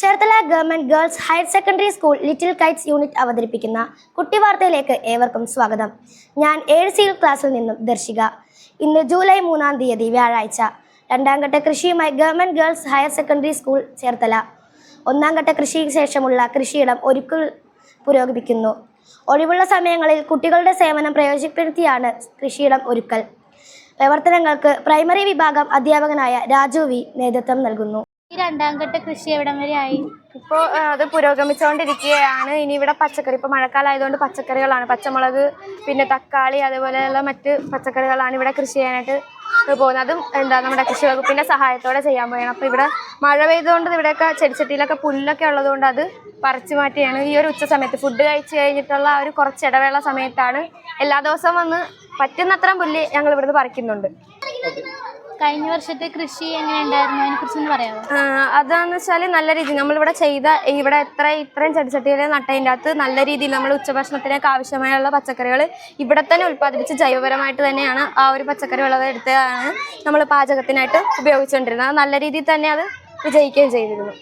Cherthala government girls higher secondary school little kites unit അവതരിപ്പിക്കുന്ന കുട്ടി വാർത്തയിലേക്ക് ഏവർക്കും സ്വാഗതം. ഞാൻ ഏഴ് സി ക്ലാസ്സിൽ നിന്നും ദർശിക. ഇന്ന് ജൂലൈ മൂന്നാം തീയതി വ്യാഴാഴ്ച. രണ്ടാം ഘട്ട കൃഷിയുമായി government girls higher secondary school Cherthala. ഒന്നാം ഘട്ട കൃഷിക്ക് ശേഷമുള്ള കൃഷിയിടം ഒരുക്കൽ പുരോഗമിക്കുന്നു. ഒഴിവുള്ള സമയങ്ങളിൽ കുട്ടികളുടെ സേവനം പ്രയോജനപ്പെടുത്തിയാണ് കൃഷിയിടം ഒരുക്കൽ. പ്രവർത്തനങ്ങൾക്ക് പ്രൈമറി വിഭാഗം അധ്യാപകനായ രാജു വി നേതൃത്വം നൽകുന്നു. ഈ രണ്ടാം ഘട്ട കൃഷി എവിടം വരെ ആയി? ഇപ്പോൾ അത് പുരോഗമിച്ചുകൊണ്ടിരിക്കുകയാണ് ഇനി ഇവിടെ പച്ചക്കറി ഇപ്പോൾ മഴക്കാലമായതുകൊണ്ട് പച്ചക്കറികളാണ്. പച്ചമുളക് പിന്നെ തക്കാളി അതുപോലെയുള്ള മറ്റ് പച്ചക്കറികളാണ് ഇവിടെ കൃഷി ചെയ്യാനായിട്ട് പോകുന്നത്. അതും എന്താ നമ്മുടെ കൃഷി വകുപ്പിന്റെ സഹായത്തോടെ ചെയ്യാൻ പോയാണ് അപ്പോൾ ഇവിടെ മഴ പെയ്തുകൊണ്ട് ഇവിടെയൊക്കെ ചെടിച്ചട്ടിയിലൊക്കെ പുല്ലൊക്കെ ഉള്ളതുകൊണ്ട് അത് പറിച്ചു മാറ്റിയാണ് ഈ ഒരു ഉച്ച സമയത്ത് ഫുഡ് കഴിച്ചു കഴിഞ്ഞിട്ടുള്ള ആ ഒരു കുറച്ച് ഇടവേള സമയത്താണ് എല്ലാ ദിവസവും വന്ന് പറ്റുന്നത്രയും പുല്ല് ഞങ്ങൾ ഇവിടുന്ന് പറിക്കുന്നുണ്ട്. കഴിഞ്ഞ വർഷത്തെ കൃഷി എങ്ങനെ ഉണ്ടായിരുന്നു അതിനെ കുറിച്ചൊന്ന് പറയാമോ അതാന്ന് വെച്ചാൽ നല്ല രീതിയിൽ നമ്മളിവിടെ ചെയ്ത ഇവിടെ എത്ര ഇത്രയും ചെടിച്ചട്ടിയിൽ നട്ടതിന്റെ അകത്ത് നല്ല രീതിയിൽ നമ്മൾ ഉച്ചഭക്ഷണത്തിനൊക്കെ ആവശ്യമായുള്ള പച്ചക്കറികൾ ഇവിടെ തന്നെ ഉൽപ്പാദിപ്പിച്ച് ജൈവപരമായിട്ട് തന്നെയാണ് ആ ഒരു പച്ചക്കറി വിളവ് എടുത്തതാണ് നമ്മൾ പാചകത്തിനായിട്ട് ഉപയോഗിച്ചുകൊണ്ടിരുന്നത്. നല്ല രീതിയിൽ തന്നെ അത് വിജയിക്കുകയും ചെയ്തിരുന്നു.